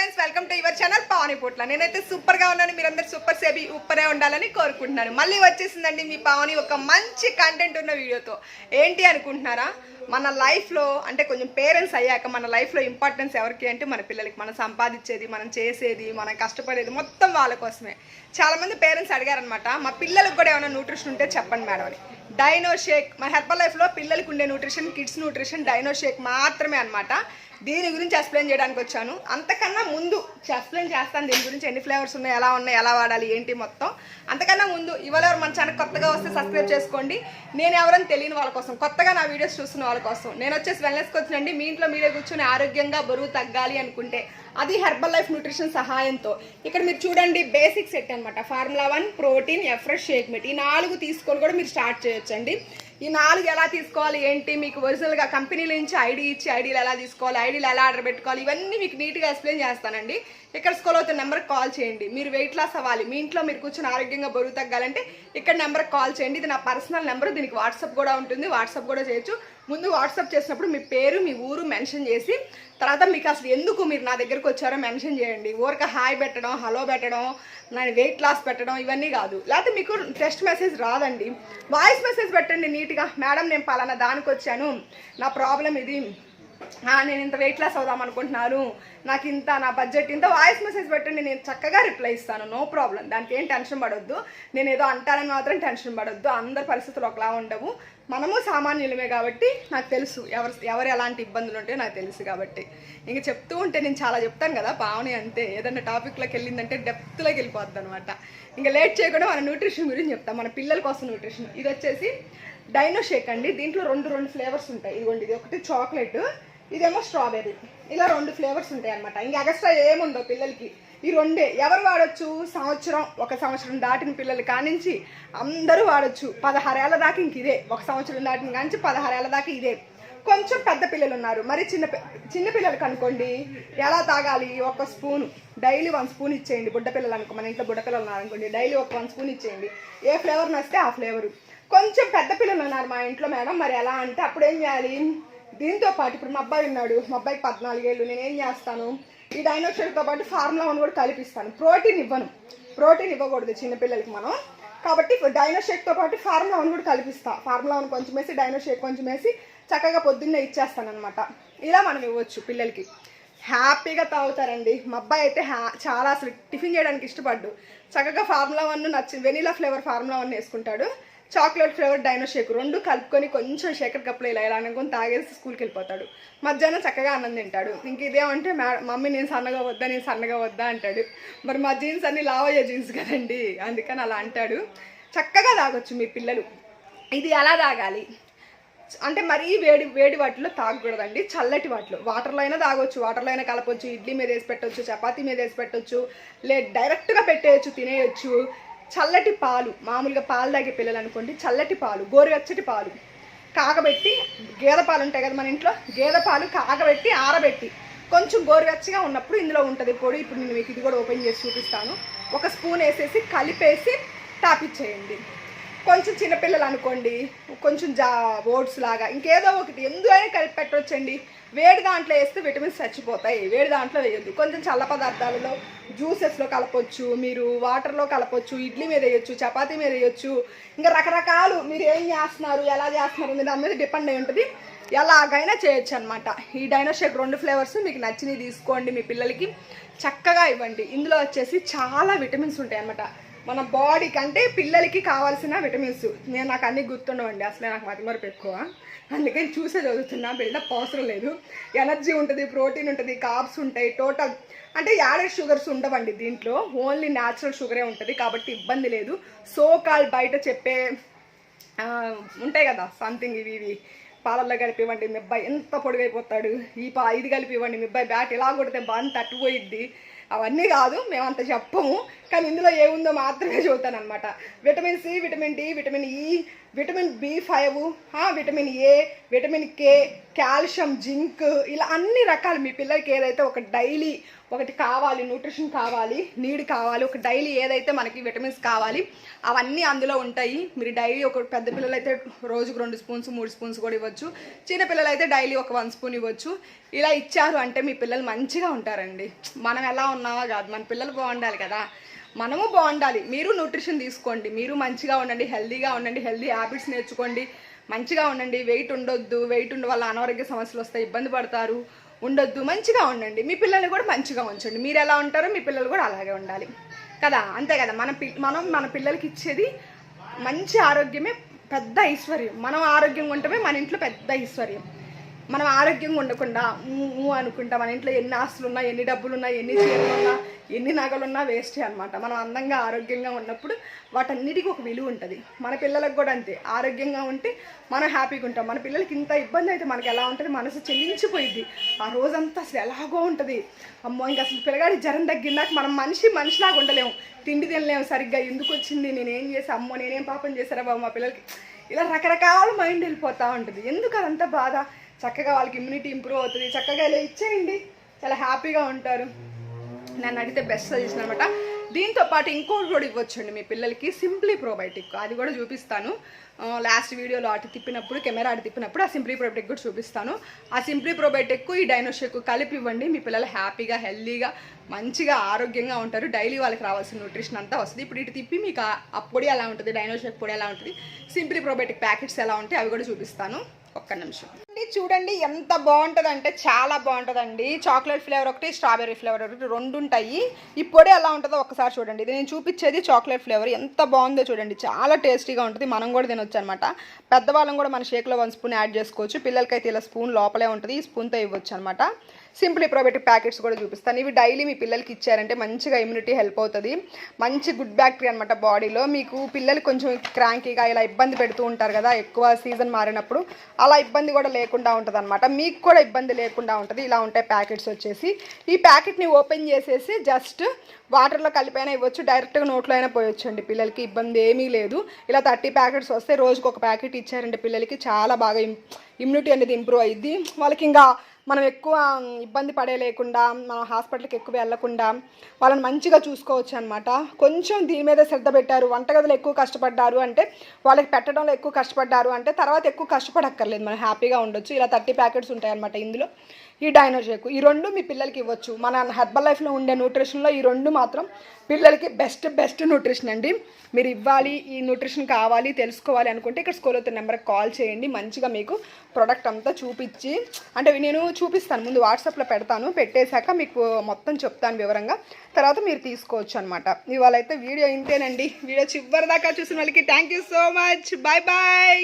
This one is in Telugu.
Friends welcome to your channel Pavaniputla నేనైతే సూపర్గా ఉన్నాను మీరందరూ సూపర్ సేబీ ఉప్పరే ఉండాలని కోరుకుంటున్నాను. మళ్ళీ వచ్చేసిందండి మీ పావని ఒక మంచి కంటెంట్ ఉన్న వీడియోతో. ఏంటి అనుకుంటున్నారా? మన లైఫ్లో అంటే కొంచెం పేరెంట్స్ అయ్యాక మన లైఫ్లో ఇంపార్టెన్స్ ఎవరికి అంటే మన పిల్లలకి. మనం సంపాదించేది మనం చేసేది మనం కష్టపడేది మొత్తం వాళ్ళ కోసమే. చాలామంది పేరెంట్స్ అడిగారనమాట మా పిల్లలకు కూడా ఏమైనా న్యూట్రిషన్ ఉంటే చెప్పండి మేడం అని. డైనో షేక్ మన హెర్బల్ లైఫ్లో పిల్లలకు ఉండే nutrition kids nutrition Dino shake మాత్రమే అన్నమాట. దీని గురించి ఎక్స్ప్లెయిన్ చేయడానికి వచ్చాను. అంతకన్నా ముందు ఎక్స్ప్లెయిన్ చేస్తాను దీని గురించి ఎన్ని ఫ్లేవర్స్ ఉన్నాయి ఎలా ఉన్నాయి ఎలా వాడాలి ఏంటి మొత్తం. అంతకన్నా ముందు ఇవాళ ఎవరు మన ఛానల్ కొత్తగా వస్తే సబ్స్క్రైబ్ చేసుకోండి. నేను ఎవరని తెలియని వాళ్ళ కోసం కొత్తగా నా వీడియోస్ చూస్తున్న వాళ్ళ కోసం. నేను వచ్చేసి వెల్నెస్కి వచ్చినండి. మీ ఇంట్లో మీరే కూర్చొని ఆరోగ్యంగా బరువు తగ్గాలి అనుకుంటే అది హెర్బల్ లైఫ్ న్యూట్రిషన్ సహాయంతో. ఇక్కడ మీరు చూడండి బేసిక్ సెట్ అనమాట formula one protein Afresh shake mate ఈ నాలుగు తీసుకొని కూడా మీరు స్టార్ట్ చేయొచ్చండి. ఈ నాలుగు ఎలా తీసుకోవాలి ఏంటి మీకు ఒరిజినల్గా కంపెనీల నుంచి ఐడి ఇచ్చి ఐడీలు ఎలా తీసుకోవాలి ఐడీలు ఎలా ఆర్డర్ పెట్టుకోవాలి ఇవన్నీ మీకు నీట్గా ఎక్స్ప్లెయిన్ చేస్తానండి. ఇక్కడ స్కూల్ అవుతున్న నెంబర్కి కాల్ చేయండి. మీరు వెయిట్ లాస్ అవ్వాలి. మీ ఇంట్లో మీరు కూర్చొని ఆరోగ్యంగా బరువు తగ్గాలంటే ఇక్కడ నెంబర్కి కాల్ చేయండి. ఇది నా పర్సనల్ నెంబర్ దీనికి వాట్సాప్ కూడా ఉంటుంది. వాట్సాప్ కూడా చేయొచ్చు. ముందు వాట్సాప్ చేసినప్పుడు మీ పేరు మీ ఊరు మెన్షన్ చేసి తర్వాత మీకు అసలు ఎందుకు మీరు నా దగ్గరకు వచ్చారో మెన్షన్ చేయండి. ఊరిక హాయ్ పెట్టడం హలో పెట్టడం నేను వెయిట్ లాస్ పెట్టడం ఇవన్నీ కాదు. లేకపోతే మీకు టెక్స్ట్ మెసేజ్ రాదండి. వాయిస్ మెసేజ్ పెట్టండి నీట్గా. మేడం నేను పలానా దానికి వచ్చాను నా ప్రాబ్లం ఇది. నేను ఇంత వెయిట్ లాస్ అవుదాం అనుకుంటున్నాను. నాకు ఇంత నా బడ్జెట్ ఇంత వాయిస్ మెసేజ్ పెట్టండి నేను చక్కగా రిప్లై ఇస్తాను. నో ప్రాబ్లం దానికి ఏం టెన్షన్ పడొద్దు. నేను ఏదో అంటానని మాత్రం టెన్షన్ పడొద్దు. అందరి పరిస్థితులు ఒకలా ఉండవు. మనము సామాన్యులమే కాబట్టి నాకు తెలుసు ఎవరు ఎవరు ఎలాంటి ఇబ్బందులు ఉంటాయో నాకు తెలుసు కాబట్టి. ఇంక చెప్తూ ఉంటే నేను చాలా చెప్తాను కదా పావని అంతే. ఏదన్నా టాపిక్లోకి వెళ్ళిందంటే డెప్త్లోకి వెళ్ళిపోద్ది అనమాట ఇంకా లేట్ చేయకుండా మన న్యూట్రిషన్ గురించి చెప్తాం. మన పిల్లల కోసం న్యూట్రిషన్ ఇది వచ్చేసి డైనో షేక్ అండి. దీంట్లో రెండు రెండు ఫ్లేవర్స్ ఉంటాయి. ఇదిగోండి ఇది ఒకటి చాక్లెట్ ఇదేమో స్ట్రాబెర్రీ ఇలా రెండు ఫ్లేవర్స్ ఉంటాయి అనమాట ఇంకా ఎక్స్ట్రా ఏముండవు పిల్లలకి. ఈ రెండే ఎవరు వాడొచ్చు? సంవత్సరం ఒక సంవత్సరం దాటిన పిల్లలు కానించి అందరూ వాడచ్చు. పదహారేళ్ళ దాకా ఇంక ఇదే. ఒక సంవత్సరం దాటిన కానించి పదహారేళ్ళ దాకా ఇదే. కొంచెం పెద్ద పిల్లలు ఉన్నారు. మరి చిన్న చిన్న పిల్లలకి అనుకోండి ఎలా తాగాలి? ఒక స్పూన్. డైలీ వన్ స్పూన్ ఇచ్చేయండి. బుడ్డ పిల్లలు అనుకో మన ఇంట్లో బుడ్డ పిల్లలు ఉన్నారు అనుకోండి. డైలీ ఒక వన్ స్పూన్ ఇచ్చేయండి. ఏ ఫ్లేవర్ నస్తే ఆ ఫ్లేవర్ కొంచెం పెద్ద పిల్లలు ఉన్నారు మా ఇంట్లో మేడం. మరి ఎలా అంటే అప్పుడు ఏం చేయాలి? దీంతో పాటు ఇప్పుడు మా అబ్బాయి ఉన్నాడు. మా అబ్బాయికి పద్నాలుగేళ్ళు. నేను ఏం చేస్తాను? ఈ డైనోషర్తో పాటు ఫార్ములా వన్ కూడా కలిపిస్తాను. ప్రోటీన్ ఇవ్వను. ప్రోటీన్ ఇవ్వకూడదు చిన్నపిల్లలకి మనం. కాబట్టి డైనో షేక్తో పాటు ఫార్ములా వన్ కూడా కలిపిస్తా. ఫార్ములా వన్ కొంచెం వేసి డైనో షేక్ కొంచెం వేసి చక్కగా పొద్దున్నే ఇచ్చేస్తానమాట ఇలా మనం ఇవ్వచ్చు పిల్లలకి. హ్యాపీగా తాగుతారండి. మా అబ్బాయి అయితే హ్యా చాలా అసలు టిఫిన్ చేయడానికి ఇష్టపడ్డు. చక్కగా ఫార్ములా వన్ నచ్చి వెనీలా ఫ్లేవర్ ఫార్ములా వన్ వేసుకుంటాడు. చాక్లెట్ ఫ్లేవర్ డైనో షేక్ రెండు కలుపుకొని కొంచెం షేకర్ కప్పులో ఇలా ఇలా అనుకొని తాగేసి స్కూల్కి వెళ్ళిపోతాడు. మధ్యాహ్నం చక్కగా అన్నం తింటాడు. ఇంక ఇదేమంటే మే మమ్మీ నేను సన్నగా వద్దా నేను సన్నగా వద్దా అంటాడు. మరి మా జీన్స్ అన్ని లావయ్యే జీన్స్ కదండి అందుకని అలా అంటాడు. చక్కగా తాగొచ్చు మీ పిల్లలు. ఇది ఎలా తాగాలి? అంటే మరీ వేడి వేడి వాటిలో తాగకూడదండి. చల్లటి వాటిలో. వాటర్లో అయినా తాగొచ్చు. వాటర్లో అయినా కలపొచ్చు. ఇడ్లీ మీద వేసి పెట్టొచ్చు. చపాతీ మీద వేసి పెట్టొచ్చు. లే డైరెక్ట్గా పెట్టేయచ్చు తినేయచ్చు. చల్లటి పాలు మామూలుగా పాలు తాగే పిల్లలు అనుకోండి చల్లటి పాలు గోరువెచ్చటి పాలు కాగబెట్టి గేదె పాలు ఉంటాయి కదా మన ఇంట్లో గేదె పాలు కాగబెట్టి ఆరబెట్టి కొంచెం గోరువెచ్చగా ఉన్నప్పుడు ఇందులో ఉంటుంది పొడి. ఇప్పుడు నేను మీకు ఇది కూడా ఓపెన్ చేసి చూపిస్తాను. ఒక స్పూన్ వేసేసి కలిపేసి తాపిచ్చేయండి. కొంచెం చిన్నపిల్లలు అనుకోండి కొంచెం జా ఓట్స్ లాగా ఇంకేదో ఒకటి ఎందుకైనా కలిపి పెట్టొచ్చండి. వేడి దాంట్లో వేస్తే విటమిన్స్ చచ్చిపోతాయి వేడి దాంట్లో వేయొద్దు. కొంచెం చల్ల పదార్థాలలో జ్యూసెస్లో కలపొచ్చు మీరు వాటర్లో కలపొచ్చు ఇడ్లీ మీద వేయొచ్చు చపాతీ మీద వేయొచ్చు. ఇంకా రకరకాలు మీరు ఏం చేస్తున్నారు ఎలా చేస్తున్నారు మీరు దాని మీద డిపెండ్ అయి ఉంటుంది. ఎలాగైనా చేయొచ్చు అనమాట ఈ డైనోషేక్ రెండు ఫ్లేవర్స్ మీకు నచ్చినవి తీసుకోండి మీ పిల్లలకి. చక్కగా ఇవ్వండి. ఇందులో వచ్చేసి చాలా విటమిన్స్ ఉంటాయి అనమాట మన బాడీకి అంటే పిల్లలకి కావాల్సిన విటమిన్స్ నేను నాకు అన్ని గుర్తుండవండి. అసలే నాకు మతి మరపు ఎక్కువ. అందుకని చూసే చదువుతున్నా. బిల్డప్ అవసరం లేదు. ఎనర్జీ ఉంటుంది ప్రోటీన్ ఉంటుంది కార్బ్స్ ఉంటాయి టోటల్ అంటే యాడెడ్ షుగర్స్ ఉండవండి దీంట్లో. ఓన్లీ న్యాచురల్ షుగరే ఉంటుంది. కాబట్టి ఇబ్బంది లేదు. సో కాల్ బయట చెప్పే ఉంటాయి కదా సంథింగ్ ఇవి ఇవి. పాలల్లో కలిపివ్వండి మీ అబ్బాయి ఎంత పొడుగైపోతాడు. ఈ పా ఇది కలిపివ్వండి మీ అబ్బాయి బ్యాట్ ఇలా కొడితే బాగా తట్టుపోయిద్ది అవన్నీ కాదు మేము అంత చెప్పము. కానీ ఇందులో ఏముందో మాత్రమే చదువుతాను అనమాట vitamin C vitamin D vitamin E vitamin B five vitamin A vitamin K calcium zinc ఇలా అన్ని రకాలు మీ పిల్లలకి ఏదైతే ఒక డైలీ ఒకటి కావాలి న్యూట్రిషన్ కావాలి నీడ్ కావాలి ఒక డైలీ ఏదైతే మనకి విటమిన్స్ కావాలి అవన్నీ అందులో ఉంటాయి. మీరు డైలీ ఒక పెద్ద పిల్లలు అయితే రోజుకు రెండు స్పూన్స్ మూడు స్పూన్స్ కూడా ఇవ్వచ్చు. చిన్న పిల్లలు అయితే డైలీ ఒక వన్ స్పూన్ ఇవ్వచ్చు. ఇలా ఇచ్చారు అంటే మీ పిల్లలు మంచిగా ఉంటారండి. మనం ఎలా ఉన్నామో కాదు మన పిల్లలు బాగుండాలి కదా. మనము బాగుండాలి. మీరు న్యూట్రిషన్ తీసుకోండి. మీరు మంచిగా ఉండండి హెల్దీగా ఉండండి హెల్దీ హ్యాబిట్స్ నేర్చుకోండి. మంచిగా ఉండండి. వెయిట్ ఉండొద్దు. వెయిట్ ఉండ వల్ల అనారోగ్య సమస్యలు వస్తాయి. ఇబ్బంది పడతారు. ఉండొద్దు. మంచిగా ఉండండి. మీ పిల్లల్ని కూడా మంచిగా ఉంచండి. మీరు ఎలా ఉంటారో మీ పిల్లలు కూడా అలాగే ఉండాలి. కదా? అంతే కదా? మన పి మనం మన పిల్లలకి ఇచ్చేది మంచి ఆరోగ్యమే పెద్ద ఐశ్వర్యం. మనం ఆరోగ్యంగా ఉండటమే మన ఇంట్లో పెద్ద ఐశ్వర్యం. మనం ఆరోగ్యంగా ఉండకుండా ఊ ఊ అనుకుంటా మన ఇంట్లో ఎన్ని ఆస్తులు ఉన్నా ఎన్ని డబ్బులు ఉన్నా ఎన్ని చీరలు ఉన్నా ఎన్ని నగలు ఉన్నా వేస్టే అనమాట మనం అందంగా ఆరోగ్యంగా ఉన్నప్పుడు వాటన్నిటికీ ఒక విలువ ఉంటుంది. మన పిల్లలకు కూడా అంతే. ఆరోగ్యంగా ఉంటే మనం హ్యాపీగా ఉంటాం. మన పిల్లలకి ఇంత ఇబ్బంది అయితే మనకి ఎలా ఉంటుంది? మనసు చెల్లించిపోయింది ఆ రోజంతా అసలు ఎలాగో ఉంటుంది. అమ్మో ఇంకా అసలు పిల్లగాడి జ్వరం తగ్గినాక మనం మనిషి మనిషిలాగా ఉండలేము. తిండి తినలేము సరిగ్గా. ఎందుకు వచ్చింది? నేనేం చేసా అమ్మో నేనేం పాపం చేశారా బాబు? మా పిల్లలకి ఇలా రకరకాల మైండ్ వెళ్ళిపోతూ ఉంటుంది. ఎందుకు అదంతా బాధ? చక్కగా వాళ్ళకి ఇమ్యూనిటీ ఇంప్రూవ్ అవుతుంది. చక్కగా ఇలా ఇచ్చేయండి. చాలా హ్యాపీగా ఉంటారు. నన్ను అడిగితే బెస్ట్ సజెషన్ అనమాట దీంతో పాటు ఇంకోటి కూడా ఇవ్వచ్చండి మీ పిల్లలకి. సింప్లీ ప్రోబయోటిక్ అది కూడా చూపిస్తాను. లాస్ట్ వీడియోలో అటు తిప్పినప్పుడు కెమెరా అటు తిప్పినప్పుడు ఆ సింప్లీ ప్రోబయోటిక్ కూడా చూపిస్తాను. ఆ సింప్లీ ప్రోబయోటిక్ ఈ డైనోషెక్ కలిపి ఇవ్వండి. మీ పిల్లలు హ్యాపీగా హెల్దీగా మంచిగా ఆరోగ్యంగా ఉంటారు. డైలీ వాళ్ళకి రావాల్సిన న్యూట్రిషన్ అంతా వస్తుంది. ఇప్పుడు ఇటు తిప్పి మీకు ఆ- పొడి ఎలా ఉంటుంది డైనోషెక్ పొడి ఎలా ఉంటుంది సింప్లీ ప్రోబయోటిక్ ప్యాకెట్స్ ఎలా ఉంటాయి అవి కూడా చూపిస్తాను. ఒక్క నిమిషం. ఒకటి చూడండి ఎంత బాగుంటుంది అంటే చాలా బాగుంటుందండి. చాక్లెట్ ఫ్లేవర్ ఒకటి స్ట్రాబెర్రీ ఫ్లేవర్ ఒకటి రెండు ఉంటాయి. ఈ పొడి ఎలా ఉంటుందో ఒకసారి చూడండి. ఇది నేను చూపించేది చాక్లెట్ ఫ్లేవర్. ఎంత బాగుందో చూడండి. చాలా టేస్టీగా ఉంటుంది. మనం కూడా తినొచ్చు అనమాట పెద్దవాళ్ళం కూడా మన షేక్లో వన్ స్పూన్ యాడ్ చేసుకోవచ్చు. పిల్లలకైతే ఇలా స్పూన్ లోపలే ఉంటుంది. ఈ స్పూన్తో ఇవ్వచ్చు అనమాట సింపుల్ ప్రోబెటిక్ ప్యాకెట్స్ కూడా చూపిస్తాను. ఇవి డైలీ మీ పిల్లలకి ఇచ్చారంటే మంచిగా ఇమ్యూనిటీ హెల్ప్ అవుతుంది. మంచి గుడ్ బ్యాక్టీరియా అనమాట బాడీలో. మీకు పిల్లలు కొంచెం క్రాంకీగా ఇలా ఇబ్బంది పెడుతూ ఉంటారు కదా ఎక్కువ సీజన్ మారినప్పుడు. అలా ఇబ్బంది కూడా లేకుండా ఉంటుంది అనమాట మీకు కూడా ఇబ్బంది లేకుండా ఉంటుంది. ఇలా ఉంటాయి ప్యాకెట్స్ వచ్చేసి. ఈ ప్యాకెట్ని ఓపెన్ చేసేసి జస్ట్ వాటర్లో కలిపైనా ఇవ్వచ్చు. డైరెక్ట్గా నోట్లో అయినా పోయొచ్చు అండి పిల్లలకి. ఇబ్బంది ఏమీ లేదు. ఇలా థర్టీ ప్యాకెట్స్ వస్తే రోజుకు ఒక ప్యాకెట్ ఇచ్చారండి పిల్లలకి. చాలా బాగా ఇమ్యూనిటీ అనేది ఇంప్రూవ్ అయ్యిద్ది. వాళ్ళకి ఇంకా మనం ఎక్కువ ఇబ్బంది పడే లేకుండా మనం హాస్పిటల్కి ఎక్కువ వెళ్ళకుండా వాళ్ళని మంచిగా చూసుకోవచ్చు అనమాట కొంచెం దీని మీద శ్రద్ధ పెట్టారు వంటగదిలో ఎక్కువ కష్టపడ్డారు అంటే వాళ్ళకి పెట్టడంలో ఎక్కువ కష్టపడ్డారు అంటే తర్వాత ఎక్కువ కష్టపడక్కర్లేదు. మనం హ్యాపీగా ఉండొచ్చు. ఇలా థర్టీ ప్యాకెట్స్ ఉంటాయి అనమాట ఇందులో. ఈ డైనోషేక్ ఈ రెండు మీ పిల్లలకి ఇవ్వచ్చు. మన హెర్బల్ లైఫ్లో ఉండే న్యూట్రిషన్లో ఈ రెండు మాత్రం పిల్లలకి బెస్ట్ బెస్ట్ న్యూట్రిషన్ అండి. మీరు ఇవ్వాలి ఈ న్యూట్రిషన్ కావాలి తెలుసుకోవాలి అనుకుంటే ఇక్కడ స్కూల్ అవుతున్న నెంబర్కి కాల్ చేయండి. మంచిగా మీకు ప్రోడక్ట్ అంతా చూపించి అంటే నేను చూపిస్తాను. ముందు వాట్సాప్లో పెడతాను. పెట్టేశాక మీకు మొత్తం చెప్తాను వివరంగా. తర్వాత మీరు తీసుకోవచ్చు అనమాట ఇవాళ అయితే వీడియో ఇంతేనండి. వీడియో చివరిదాకా చూసిన వాళ్ళకి thank you so much bye bye